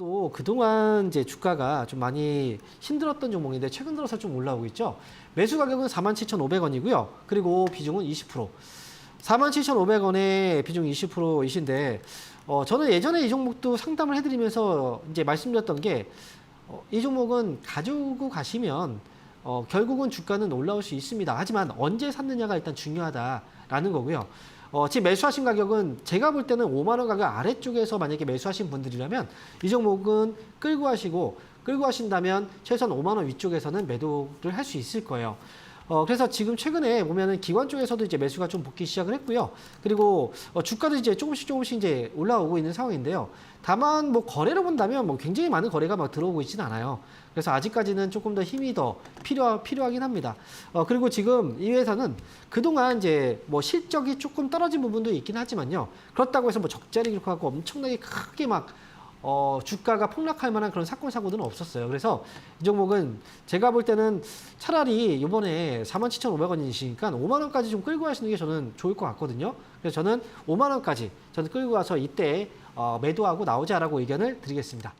또 그동안 이제 주가가 좀 많이 힘들었던 종목인데 최근 들어서 좀 올라오고 있죠. 매수 가격은 47,500원이고요. 그리고 비중은 20%. 47,500원에 비중 20%이신데 어, 저는 예전에 이 종목도 상담을 해드리면서 이제 말씀드렸던 게 어, 이 종목은 가지고 가시면 어, 결국은 주가는 올라올 수 있습니다. 하지만 언제 샀느냐가 일단 중요하다라는 거고요. 어, 지금 매수하신 가격은 제가 볼 때는 5만 원 가격 아래쪽에서 만약에 매수하신 분들이라면 이 종목은 끌고 하시고 끌고 하신다면 최소한 5만 원 위쪽에서는 매도를 할 수 있을 거예요. 어, 그래서 지금 최근에 보면은 기관 쪽에서도 이제 매수가 좀 붙기 시작을 했고요. 그리고 어, 주가도 이제 조금씩 조금씩 이제 올라오고 있는 상황인데요. 다만 뭐 거래를 본다면 뭐 굉장히 많은 거래가 막 들어오고 있지는 않아요. 그래서 아직까지는 조금 더 힘이 더 필요 필요하긴 합니다. 어, 그리고 지금 이 회사는 그동안 이제 뭐 실적이 조금 떨어진 부분도 있긴 하지만요. 그렇다고 해서 뭐 적자를 기록하고 엄청나게 크게 막 어, 주가가 폭락할 만한 그런 사건 사고들은 없었어요. 그래서 이 종목은 제가 볼 때는 차라리 이번에 47,500원이시니까 5만 원까지 좀 끌고 가시는 게 저는 좋을 것 같거든요. 그래서 저는 5만 원까지 저는 끌고 가서 이때 어, 매도하고 나오자라고 의견을 드리겠습니다.